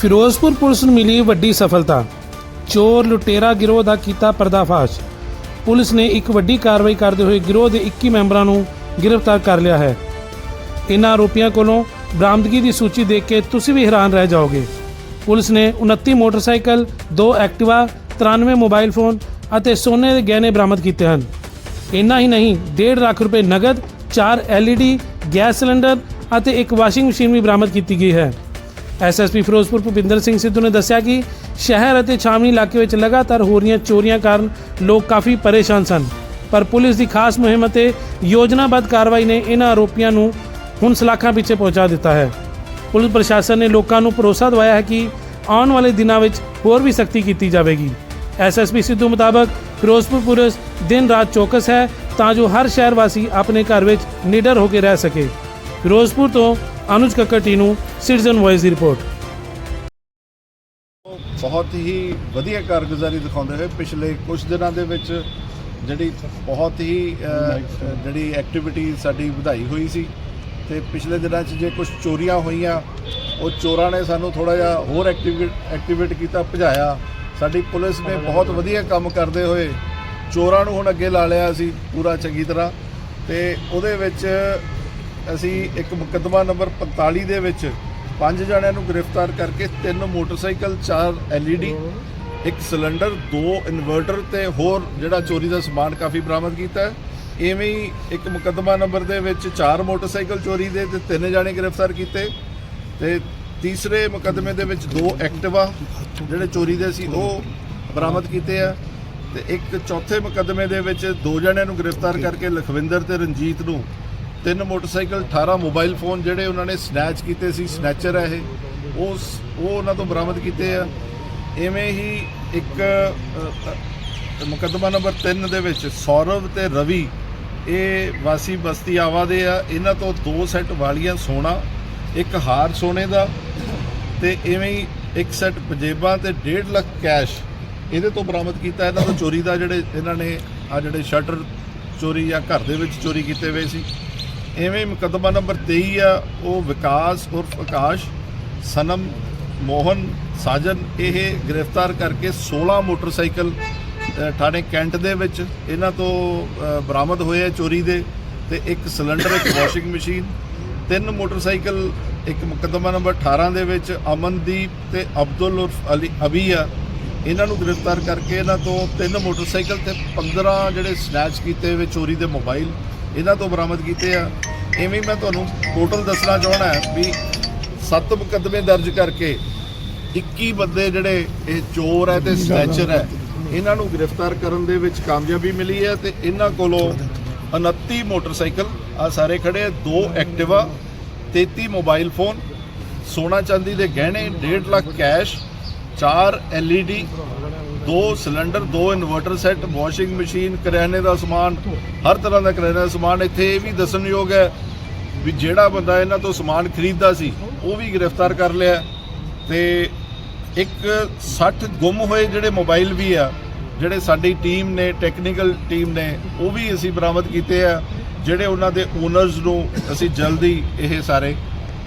Firozpur police ਨੂੰ ਮਿਲੀ ਵੱਡੀ ਸਫਲਤਾ। ਚੋਰ ਲੁਟੇਰਾ ਗਿਰੋਹ ਦਾ ਕੀਤਾ ਪਰਦਾਫਾਸ਼। ਪੁਲਿਸ ਨੇ ਇੱਕ ਵੱਡੀ ਕਾਰਵਾਈ ਕਰਦੇ ਹੋਏ ਗਿਰੋਹ ਦੇ 21 ਮੈਂਬਰਾਂ ਨੂੰ ਗ੍ਰਿਫਤਾਰ ਕਰ ਲਿਆ ਹੈ। ਇਨ੍ਹਾਂ ਆਰੋਪੀਆਂ ਕੋਲੋਂ ਬਰਾਮਦਗੀ ਦੀ ਸੂਚੀ ਦੇਖ ਕੇ ਤੁਸੀਂ ਵੀ ਹੈਰਾਨ ਰਹਿ ਜਾਓਗੇ। ਪੁਲਿਸ ਨੇ 29 ਮੋਟਰਸਾਈਕਲ 2 ਐਕਟਿਵਾ 93 ਮੋਬਾਈਲ ਫੋਨ ਅਤੇ ਸੋਨੇ ਦੇ ਗਹਿਣੇ ਬਰਾਮਦ ਕੀਤੇ ਹਨ। ਇੰਨਾ ਹੀ ਨਹੀਂ 1.5 ਲੱਖ ਰੁਪਏ ਨਗਦ 4 LED ਗੈਸ ਸਿਲੰਡਰ ਅਤੇ ਇੱਕ ਵਾਸ਼ਿੰਗ ਮਸ਼ੀਨ ਵੀ ਬਰਾਮਦ ਕੀਤੀ ਗਈ ਹੈ। ਐਸਐਸਪੀ ਫਿਰੋਜ਼ਪੁਰ ਭੁਪਿੰਦਰ ਸਿੰਘ ਸਿੱਧੂ ਨੇ ਦੱਸਿਆ ਕਿ ਸ਼ਹਿਰ ਅਤੇ ਛਾਵਣੀ ਇਲਾਕੇ ਵਿੱਚ ਲਗਾਤਾਰ ਹੋ ਰਹੀਆਂ ਚੋਰੀਆਂ ਕਾਰਨ ਲੋਕ ਕਾਫੀ ਪਰੇਸ਼ਾਨ ਸਨ। ਪਰ ਪੁਲਿਸ ਦੀ ਖਾਸ ਮੁਹਿੰਮ ਅਤੇ ਯੋਜਨਾਬੱਧ ਕਾਰਵਾਈ ਨੇ ਇਹਨਾਂ ਆਰੋਪੀਆਂ ਨੂੰ ਹੁਣ ਸਲਾਖਾਂ ਪਿੱਛੇ ਪਹੁੰਚਾ ਦਿੱਤਾ ਹੈ। ਪੁਲਿਸ ਪ੍ਰਸ਼ਾਸਨ ਨੇ ਲੋਕਾਂ ਨੂੰ ਭਰੋਸਾ ਦਿਵਾਇਆ ਹੈ ਕਿ ਆਉਣ ਵਾਲੇ ਦਿਨਾਂ ਵਿੱਚ ਹੋਰ ਵੀ ਸਖਤੀ ਕੀਤੀ ਜਾਵੇਗੀ। ਐਸਐਸਪੀ ਸਿੱਧੂ ਮੁਤਾਬਕ ਫਿਰੋਜ਼ਪੁਰ ਪੁਲਿਸ ਦਿਨ ਰਾਤ ਚੌਕਸ ਹੈ ਤਾਂ ਜੋ ਹਰ ਸ਼ਹਿਰ ਵਾਸੀ ਆਪਣੇ ਘਰ ਵਿੱਚ ਨਿਡਰ ਹੋ ਕੇ ਰਹਿ ਸਕੇ। ਫਿਰੋਜ਼ਪੁਰ ਤੋਂ ਅਨੁਜ ਕੱਕਟੀ ਨੂੰ ਸਿਟੀਜ਼ਨ ਵੌਇਸ ਦੀ ਰਿਪੋਰਟ। ਬਹੁਤ ਹੀ ਵਧੀਆ ਕਾਰਗੁਜ਼ਾਰੀ ਦਿਖਾਉਂਦੇ ਹੋਏ ਪਿਛਲੇ ਕੁਝ ਦਿਨਾਂ ਦੇ ਵਿੱਚ ਜਿਹੜੀ ਬਹੁਤ ਹੀ ਅ, ਜਿਹੜੀ ਐਕਟੀਵਿਟੀ ਸਾਡੀ ਵਧਾਈ ਹੋਈ ਸੀ ਤੇ ਪਿਛਲੇ ਦਿਨਾਂ 'ਚ ਜੇ ਕੁਝ ਚੋਰੀਆਂ ਹੋਈਆਂ ਉਹ ਚੋਰਾਂ ਨੇ ਸਾਨੂੰ ਥੋੜਾ ਜਿਹਾ ਹੋਰ ਐਕਟੀਵੇਟ ਐਕਟੀਵੇਟ ਕੀਤਾ ਭਜਾਇਆ। ਸਾਡੀ ਪੁਲਿਸ ਨੇ ਬਹੁਤ ਵਧੀਆ ਕੰਮ ਕਰਦੇ ਹੋਏ ਚੋਰਾਂ ਨੂੰ ਹੁਣ ਅੱਗੇ ਲਾ ਲਿਆ ਸੀ ਪੂਰਾ ਚੰਗੀ ਤਰ੍ਹਾਂ ਤੇ ਉਹਦੇ ਵਿੱਚ ਅਸੀਂ ਇੱਕ ਮੁਕੱਦਮਾ ਨੰਬਰ 45 ਦੇ ਵਿੱਚ ਪੰਜ ਜਣਿਆਂ ਨੂੰ ਗ੍ਰਿਫਤਾਰ ਕਰਕੇ ਤਿੰਨ ਮੋਟਰਸਾਈਕਲ, ਚਾਰ LED ਇੱਕ ਸਿਲੰਡਰ, ਦੋ ਇਨਵਰਟਰ ਤੇ ਹੋਰ ਜਿਹੜਾ ਚੋਰੀ ਦਾ ਸਮਾਨ ਕਾਫੀ ਬਰਾਮਦ ਕੀਤਾ ਹੈ। ਐਵੇਂ ਹੀ ਇੱਕ ਮੁਕੱਦਮਾ ਨੰਬਰ ਦੇ ਵਿੱਚ ਚਾਰ ਮੋਟਰਸਾਈਕਲ ਚੋਰੀ ਦੇ ਤੇ ਤਿੰਨ ਜਣੇ ਗ੍ਰਿਫਤਾਰ ਕੀਤੇ। ਤੇ ਤੀਸਰੇ ਮੁਕੱਦਮੇ ਦੇ ਵਿੱਚ ਦੋ ਐਕਟਿਵਾ ਜਿਹੜੇ ਚੋਰੀ ਦੇ ਸੀ, ਉਹ ਬਰਾਮਦ ਕੀਤੇ ਆ। ਤੇ ਇੱਕ ਚੌਥੇ ਮੁਕੱਦਮੇ ਦੇ ਵਿੱਚ ਦੋ ਜਣਿਆਂ ਨੂੰ ਗ੍ਰਿਫਤਾਰ ਕਰਕੇ ਲਖਵਿੰਦਰ ਤੇ ਰਣਜੀਤ ਨੂੰ ਤਿੰਨ ਮੋਟਰਸਾਈਕਲ 18 ਮੋਬਾਈਲ ਫੋਨ ਜਿਹੜੇ ਉਹਨਾਂ ਨੇ ਸਨੈਚ ਕੀਤੇ ਸੀ ਸਨੈਚਰ ਹੈ ਇਹ। ਉਸ ਉਹ ਉਹਨਾਂ ਤੋਂ ਬਰਾਮਦ ਕੀਤੇ ਆ। ਐਵੇਂ ਹੀ ਇੱਕ ਮੁਕੱਦਮਾ ਨੰਬਰ 3 ਦੇ ਵਿੱਚ ਸੌਰਵ ਤੇ ਰਵੀ, ਇਹ ਵਾਸੀ ਬਸਤੀ ਆਵਾ ਦੇ ਆ। ਇਹਨਾਂ ਤੋਂ ਦੋ ਸੈੱਟ ਵਾਲੀਆਂ ਸੋਨਾ, ਇੱਕ ਹਾਰ ਸੋਨੇ ਦਾ ਤੇ ਐਵੇਂ ਹੀ ਇੱਕ ਸੈੱਟ ਪੰਜੇਬਾਂ ਤੇ 1.5 ਲੱਖ ਕੈਸ਼ ਇਹਦੇ ਤੋਂ ਬਰਾਮਦ ਕੀਤਾ। ਇਹਨਾਂ ਤੋਂ ਚੋਰੀ ਦਾ ਜਿਹੜੇ, ਇਹਨਾਂ ਨੇ ਆ ਜਿਹੜੇ ਸ਼ਟਰ ਚੋਰੀ ਜਾਂ ਘਰ ਦੇ ਵਿੱਚ ਚੋਰੀ ਕੀਤੇ ਹੋਏ ਸੀ। ਐਵੇਂ ਮੁਕੱਦਮਾ ਨੰਬਰ 23 ਆ, ਉਹ ਵਿਕਾਸ ਉਰਫ ਆਕਾਸ਼, ਸਨਮ, ਮੋਹਨ, ਸਾਜਨ, ਇਹ ਗ੍ਰਿਫਤਾਰ ਕਰਕੇ 16 ਮੋਟਰਸਾਈਕਲ ਥਾਣੇ ਕੈਂਟ ਦੇ ਵਿੱਚ ਇਹਨਾਂ ਤੋਂ ਬਰਾਮਦ ਹੋਏ ਆ ਚੋਰੀ ਦੇ ਤੇ ਇੱਕ ਸਿਲੰਡਰ, ਇੱਕ ਵਾਸ਼ਿੰਗ ਮਸ਼ੀਨ, ਤਿੰਨ ਮੋਟਰਸਾਈਕਲ, ਇੱਕ ਮੁਕੱਦਮਾ ਨੰਬਰ 18 ਦੇ ਵਿੱਚ ਅਮਨਦੀਪ ਤੇ ਅਬਦੁਲ ਉਰਫ ਅਲੀ ਅਬੀ ਆ। ਇਹਨਾਂ ਨੂੰ ਗ੍ਰਿਫਤਾਰ ਕਰਕੇ ਇਹਨਾਂ ਤੋਂ ਤਿੰਨ ਮੋਟਰਸਾਈਕਲ ਤੇ 15 ਜਿਹੜੇ ਸਨੈਚ ਕੀਤੇ ਹੋਏ ਚੋਰੀ ਦੇ ਮੋਬਾਈਲ ਇਹਨਾਂ ਤੋਂ ਬਰਾਮਦ ਕੀਤੇ ਆ। ਐਵੇਂ ਮੈਂ ਤੁਹਾਨੂੰ ਟੋਟਲ ਦੱਸਣਾ ਚਾਹਣਾ ਵੀ ਸੱਤ ਮੁਕੱਦਮੇ ਦਰਜ ਕਰਕੇ 21 ਬੰਦੇ ਜਿਹੜੇ ਇਹ ਚੋਰ ਹੈ ਤੇ ਸਨੈਚਰ ਹੈ, ਇਹਨਾਂ ਨੂੰ ਗ੍ਰਿਫਤਾਰ ਕਰਨ ਦੇ ਵਿੱਚ ਕਾਮਯਾਬੀ ਮਿਲੀ ਹੈ ਤੇ ਇਹਨਾਂ ਕੋਲੋਂ 29 ਮੋਟਰਸਾਈਕਲ ਆ ਸਾਰੇ ਖੜੇ ਦੋ ਐਕਟਿਵਾ 33 ਮੋਬਾਈਲ ਫੋਨ, ਸੋਨਾ ਚਾਂਦੀ ਦੇ ਗਹਿਣੇ 1.5 ਲੱਖ ਕੈਸ਼ 4 LED ਦੋ ਸਿਲੰਡਰ, ਦੋ ਇਨਵਰਟਰ ਸੈੱਟ, ਵਾਸ਼ਿੰਗ ਮਸ਼ੀਨ, ਕਰਿਆਨੇ ਦਾ ਸਮਾਨ, ਹਰ ਤਰ੍ਹਾਂ ਦਾ ਕਰਿਆਨੇ ਦਾ ਸਮਾਨ। ਇੱਥੇ ਇਹ ਵੀ ਦੱਸਣਯੋਗ ਹੈ ਵੀ ਜਿਹੜਾ ਬੰਦਾ ਇਹਨਾਂ ਤੋਂ ਸਮਾਨ ਖਰੀਦਦਾ ਸੀ, ਉਹ ਵੀ ਗ੍ਰਿਫਤਾਰ ਕਰ ਲਿਆ। ਤੇ ਇੱਕ 60 ਗੁੰਮ ਹੋਏ ਜਿਹੜੇ ਮੋਬਾਈਲ ਵੀ ਆ, ਜਿਹੜੇ ਸਾਡੀ ਟੀਮ ਨੇ, ਟੈਕਨੀਕਲ ਟੀਮ ਨੇ, ਉਹ ਵੀ ਅਸੀਂ ਬਰਾਮਦ ਕੀਤੇ ਆ, ਜਿਹੜੇ ਉਹਨਾਂ ਦੇ ਓਨਰਸ ਨੂੰ ਅਸੀਂ ਜਲਦੀ ਇਹ ਸਾਰੇ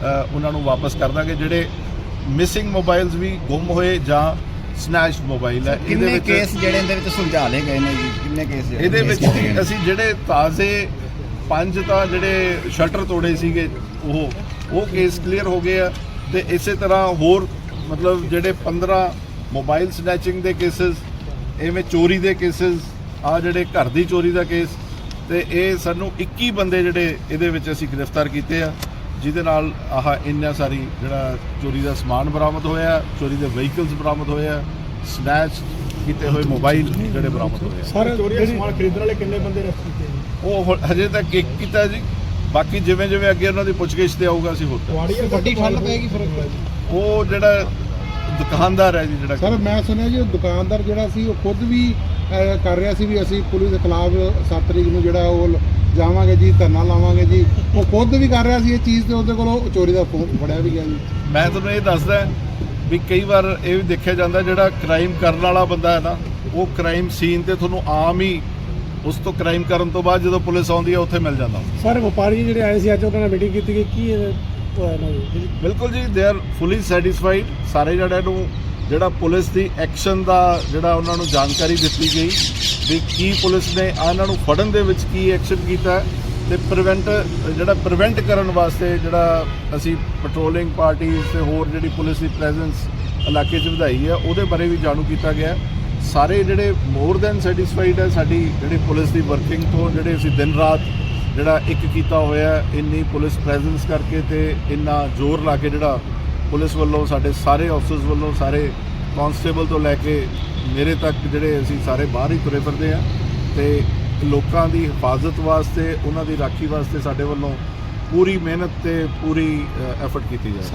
ਉਹਨਾਂ ਨੂੰ ਵਾਪਸ ਕਰ ਦਾਂਗੇ। ਜਿਹੜੇ ਮਿਸਿੰਗ ਮੋਬਾਈਲਸ ਵੀ ਗੁੰਮ ਹੋਏ ਜਾਂ ਸਨੈਸ਼ ਮੋਬਾਈਲ ਹੈ ਕਿੰਨੇ ਕੇਸ ਜਿਹੜੇ ਇਹਦੇ ਵਿੱਚ ਸੁਲਝਾ ਲਏ ਗਏ ਨੇ ਜੀ? ਕਿੰਨੇ ਕੇਸ ਇਹਦੇ ਵਿੱਚ ਅਸੀਂ ਜਿਹੜੇ ਤਾਜ਼ੇ ਪੰਜ ਤਾਂ ਜਿਹੜੇ ਸ਼ਟਰ ਤੋੜੇ ਸੀਗੇ ਉਹ ਉਹ ਕੇਸ ਕਲੀਅਰ ਹੋ ਗਏ ਆ ਤੇ ਇਸੇ ਤਰ੍ਹਾਂ ਹੋਰ ਮਤਲਬ ਜਿਹੜੇ 15 ਮੋਬਾਈਲ ਸਨੈਚਿੰਗ ਦੇ ਕੇਸਸ ਐਵੇਂ ਚੋਰੀ ਦੇ ਕੇਸਸ ਆ ਜਿਹੜੇ ਘਰ ਦੀ ਚੋਰੀ ਦਾ ਕੇਸ ਤੇ ਇਹ ਸਾਨੂੰ 21 ਬੰਦੇ ਜਿਹੜੇ ਇਹਦੇ ਵਿੱਚ ਅਸੀਂ ਗ੍ਰਿਫਤਾਰ ਕੀਤੇ ਆ। ਜਿਹਦੇ ਨਾਲ ਆਹ ਇੰਨਾ ਸਾਰੀ ਜਿਹੜਾ ਚੋਰੀ ਦਾ ਸਮਾਨ ਬਰਾਮਦ ਹੋਇਆ ਚੋਰੀ ਦੇ ਵਹੀਕਲਸ ਬਰਾਮਦ ਹੋਏ ਆ ਸਨੈਚ ਕੀਤੇ ਹੋਏ ਮੋਬਾਈਲ ਜਿਹੜੇ ਬਰਾਮਦ ਹੋਏ ਸਰ ਚੋਰੀ ਦਾ ਸਮਾਨ ਖਰੀਦਣ ਵਾਲੇ ਕਿੰਨੇ ਬੰਦੇ ਰਸਤੇ ਤੇ ਉਹ ਹੁਣ ਹਜੇ ਤੱਕ ਇੱਕ ਕੀਤਾ ਜੀ। ਬਾਕੀ ਜਿਵੇਂ ਜਿਵੇਂ ਅੱਗੇ ਉਹਨਾਂ ਦੀ ਪੁੱਛਗਿੱਛ ਤੇ ਆਊਗਾ ਅਸੀਂ ਹੋਰ ਵੱਡੀ ਠੱਲ ਪਏਗੀ ਫਿਰ ਉਹ ਜਿਹੜਾ ਦੁਕਾਨਦਾਰ ਹੈ ਜੀ ਜਿਹੜਾ ਸਰ ਮੈਂ ਸੁਣਿਆ ਜੀ ਉਹ ਦੁਕਾਨਦਾਰ ਜਿਹੜਾ ਸੀ ਉਹ ਖੁਦ ਵੀ ਕਰ ਰਿਹਾ ਸੀ ਵੀ ਅਸੀਂ ਪੁਲਿਸ ਦੇ ਖਿਲਾਫ 7 ਤਰੀਕ ਨੂੰ ਜਿਹੜਾ ਉਹ ਜਾਵਾਂਗੇ ਜੀ ਧਰਨਾ ਲਾਵਾਂਗੇ ਜੀ। ਉਹ ਖੁਦ ਵੀ ਕਰ ਰਿਹਾ ਸੀ ਇਹ ਚੀਜ਼ ਤੇ ਉਹਦੇ ਕੋਲੋਂ ਚੋਰੀ ਦਾ ਫੋਨ ਫੜਿਆ ਵੀ ਗਿਆ ਜੀ। ਮੈਂ ਤੁਹਾਨੂੰ ਇਹ ਦੱਸਦਾ ਵੀ ਕਈ ਵਾਰ ਇਹ ਵੀ ਦੇਖਿਆ ਜਾਂਦਾ ਜਿਹੜਾ ਕ੍ਰਾਈਮ ਕਰਨ ਵਾਲਾ ਬੰਦਾ ਹੈ ਨਾ ਉਹ ਕ੍ਰਾਈਮ ਸੀਨ ਤੇ ਤੁਹਾਨੂੰ ਆਮ ਹੀ ਉਸ ਤੋਂ ਕ੍ਰਾਈਮ ਕਰਨ ਤੋਂ ਬਾਅਦ ਜਦੋਂ ਪੁਲਿਸ ਆਉਂਦੀ ਹੈ ਉੱਥੇ ਮਿਲ ਜਾਂਦਾ। ਸਰ ਵਪਾਰੀ ਜਿਹੜੇ ਆਏ ਸੀ ਅੱਜ ਉਹਨਾਂ ਨਾਲ ਮੀਟਿੰਗ ਕੀਤੀ ਗਈ ਕੀ ਹੋਇਆ ਨਾ ਬਿਲਕੁਲ ਜੀ ਦੇ ਆਰ ਫੁੱਲੀ ਸੈਟੀਸਫਾਈਡ ਸਾਰੇ ਜਣਿਆਂ ਨੂੰ ਜਿਹੜਾ ਪੁਲਿਸ ਦੀ ਐਕਸ਼ਨ ਦਾ ਜਿਹੜਾ ਉਹਨਾਂ ਨੂੰ ਜਾਣਕਾਰੀ ਦਿੱਤੀ ਗਈ ਵੀ ਕੀ ਪੁਲਿਸ ਨੇ ਇਹਨਾਂ ਨੂੰ ਫੜਨ ਦੇ ਵਿੱਚ ਕੀ ਐਕਸ਼ਨ ਕੀਤਾ ਹੈ ਤੇ ਪ੍ਰੀਵੈਂਟ ਜਿਹੜਾ ਪ੍ਰੀਵੈਂਟ ਕਰਨ ਵਾਸਤੇ ਜਿਹੜਾ ਅਸੀਂ ਪੈਟਰੋਲਿੰਗ ਪਾਰਟੀ ਤੇ ਹੋਰ ਜਿਹੜੀ ਪੁਲਿਸ ਦੀ ਪ੍ਰੈਜ਼ੈਂਸ ਇਲਾਕੇ 'ਚ ਵਧਾਈ ਹੈ, ਉਹਦੇ ਬਾਰੇ ਵੀ ਜਾਣੂ ਕੀਤਾ ਗਿਆ ਸਾਰੇ ਜਿਹੜੇ ਮੋਰ ਦੈਨ ਸੈਟੀਸਫਾਈਡ ਹੈ, ਸਾਡੀ ਜਿਹੜੀ ਪੁਲਿਸ ਦੀ ਵਰਕਿੰਗ ਤੋਂ, ਜਿਹੜੇ ਅਸੀਂ ਦਿਨ ਰਾਤ ਜਿਹੜਾ ਇੱਕ ਕੀਤਾ ਹੋਇਆ ਇੰਨੀ ਪੁਲਿਸ ਪ੍ਰੈਜ਼ੈਂਸ ਕਰਕੇ ਤੇ ਇੰਨਾ ਜ਼ੋਰ ਲਾ ਕੇ ਜਿਹੜਾ ਪੁਲਿਸ ਵੱਲੋਂ, ਸਾਡੇ ਸਾਰੇ ਆਫਸਰਸ ਵੱਲੋਂ, ਸਾਰੇ ਕਾਂਸਟੇਬਲ ਤੋਂ ਲੈ ਕੇ ਮੇਰੇ ਤੱਕ ਜਿਹੜੇ ਅਸੀਂ ਸਾਰੇ ਬਾਹਰ ਹੀ ਤੁਰੇ ਫਿਰਦੇ ਆ ਤੇ ਲੋਕਾਂ ਦੀ ਹਿਫਾਜ਼ਤ ਵਾਸਤੇ, ਉਹਨਾਂ ਦੀ ਰਾਖੀ ਵਾਸਤੇ ਸਾਡੇ ਵੱਲੋਂ ਪੂਰੀ ਮਿਹਨਤ ਤੇ ਪੂਰੀ ਐਫਰਟ ਕੀਤੀ ਜਾ ਰਹੀ ਹੈ।